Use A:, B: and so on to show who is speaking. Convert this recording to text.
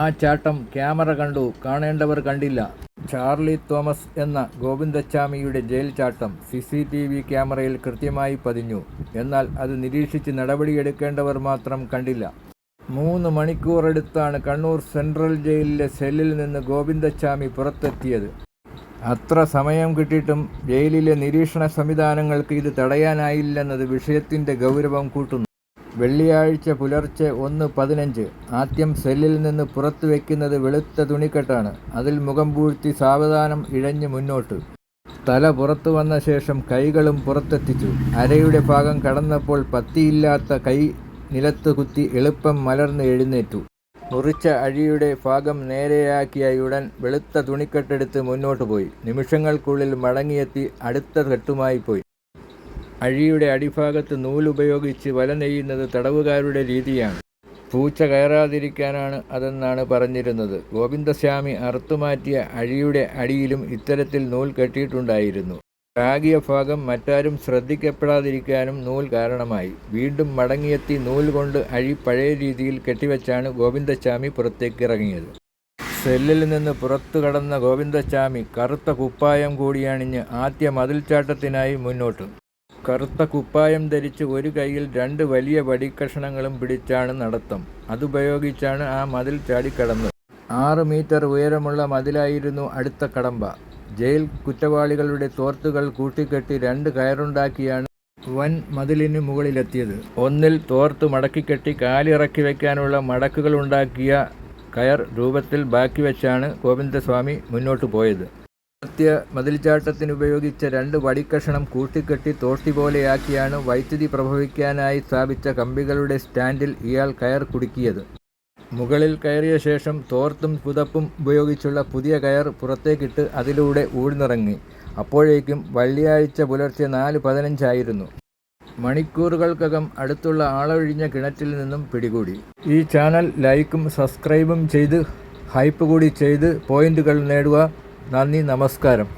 A: ആ ചാട്ടം ക്യാമറ കണ്ടു. കാണേണ്ടവർ കണ്ടില്ല. ചാർലി തോമസ് എന്ന ഗോവിന്ദച്ചാമിയുടെ ജയിൽ ചാട്ടം സി സി ടി വി ക്യാമറയിൽ കൃത്യമായി പതിഞ്ഞു. എന്നാൽ അത് നിരീക്ഷിച്ച് നടപടിയെടുക്കേണ്ടവർ മാത്രം കണ്ടില്ല. മൂന്ന് മണിക്കൂറെടുത്താണ് കണ്ണൂർ സെൻട്രൽ ജയിലിലെ സെല്ലിൽ നിന്ന് ഗോവിന്ദച്ചാമി പുറത്തെത്തിയത്. അത്ര സമയം കിട്ടിയിട്ടും ജയിലിലെ നിരീക്ഷണ സംവിധാനങ്ങൾക്ക് ഇത് തടയാനായില്ലെന്നത് വിഷയത്തിന്റെ ഗൗരവം കൂട്ടുന്നു. വെള്ളിയാഴ്ച പുലർച്ചെ ഒന്ന് പതിനഞ്ച്. ആദ്യം സെല്ലിൽ നിന്ന് പുറത്തു വയ്ക്കുന്നത് വെളുത്ത തുണിക്കെട്ടാണ്. അതിൽ മുഖം പൂഴ്ത്തി സാവധാനം ഇഴഞ്ഞ് മുന്നോട്ട്. തല പുറത്തു വന്ന ശേഷം കൈകളും പുറത്തെത്തിച്ചു. അരയുടെ ഭാഗം കടന്നപ്പോൾ പത്തിയില്ലാത്ത കൈ നിലത്ത് കുത്തി എളുപ്പം മലർന്ന് എഴുന്നേറ്റു. മുറിച്ച അഴിയുടെ ഭാഗം നേരെയാക്കിയ ഉടൻ വെളുത്ത തുണിക്കെട്ടെടുത്ത് മുന്നോട്ട് പോയി. നിമിഷങ്ങൾക്കുള്ളിൽ മടങ്ങിയെത്തി അടുത്ത കെട്ടുമായി പോയി. അഴിയുടെ അടിഭാഗത്ത് നൂലുപയോഗിച്ച് വല നെയ്യുന്നത് തടവുകാരുടെ രീതിയാണ്. പൂച്ച കയറാതിരിക്കാനാണ് അതെന്നാണ് പറഞ്ഞിരുന്നത്. ഗോവിന്ദസ്വാമി അറുത്തുമാറ്റിയ അഴിയുടെ അടിയിലും ഇത്തരത്തിൽ നൂൽ കെട്ടിയിട്ടുണ്ടായിരുന്നു. രാഗിയ ഭാഗം മറ്റാരും ശ്രദ്ധിക്കപ്പെടാതിരിക്കാനും നൂൽ കാരണമായി. വീണ്ടും മടങ്ങിയെത്തി നൂൽ കൊണ്ട് അഴി പഴയ രീതിയിൽ കെട്ടിവെച്ചാണ് ഗോവിന്ദസ്വാമി പുറത്തേക്കിറങ്ങിയത്. സെല്ലിൽ നിന്ന് പുറത്തു കടന്ന ഗോവിന്ദസ്വാമി കറുത്ത കുപ്പായം കൂടിയണിഞ്ഞ് ആദ്യ മതിൽച്ചാട്ടത്തിനായി മുന്നോട്ട്. കറുത്ത കുപ്പായം ധരിച്ച് ഒരു കൈയിൽ രണ്ട് വലിയ വടിക്കഷണങ്ങളും പിടിച്ചാണ് നടത്തം. അതുപയോഗിച്ചാണ് ആ മതിൽ ചാടിക്കടന്നത്. ആറ് മീറ്റർ ഉയരമുള്ള മതിലായിരുന്നു അടുത്ത കടമ്പ. ജയിൽ കുറ്റവാളികളുടെ തോർത്തുകൾ കൂട്ടിക്കെട്ടി രണ്ട് കയറുണ്ടാക്കിയാണ് വൻ മതിലിന് മുകളിലെത്തിയത്. ഒന്നിൽ തോർത്ത് മടക്കിക്കെട്ടി കാലിറക്കി വയ്ക്കാനുള്ള മടക്കുകളുണ്ടാക്കിയ കയർ രൂപത്തിൽ ബാക്കി വെച്ചാണ് ഗോവിന്ദസ്വാമി മുന്നോട്ട് പോയത്. സത്യ മതിൽചാട്ടത്തിന് ഉപയോഗിച്ച രണ്ട് വടിക്കഷണം കൂട്ടിക്കെട്ടി തോട്ടി പോലെയാക്കിയാണ് വൈദ്യുതി പ്രഭവിക്കാനായി സ്ഥാപിച്ച കമ്പികളുടെ സ്റ്റാൻഡിൽ ഇയാൾ കയർ കുടുക്കിയത്. മുകളിൽ കയറിയ ശേഷം തോർത്തും പുതപ്പും ഉപയോഗിച്ചുള്ള പുതിയ കയർ പുറത്തേക്കിട്ട് അതിലൂടെ ഊഴ്ന്നിറങ്ങി. അപ്പോഴേക്കും വെള്ളിയാഴ്ച പുലർച്ചെ നാല് പതിനഞ്ചായിരുന്നു. മണിക്കൂറുകൾക്കകം അടുത്തുള്ള ആളൊഴിഞ്ഞ കിണറ്റിൽ നിന്നും പിടികൂടി. ഈ ചാനൽ ലൈക്കും സബ്സ്ക്രൈബും ചെയ്ത് ഹൈപ്പ് കൂടി ചെയ്ത് പോയിന്റുകൾ നേടുക. നന്ദി നമസ്കാരം.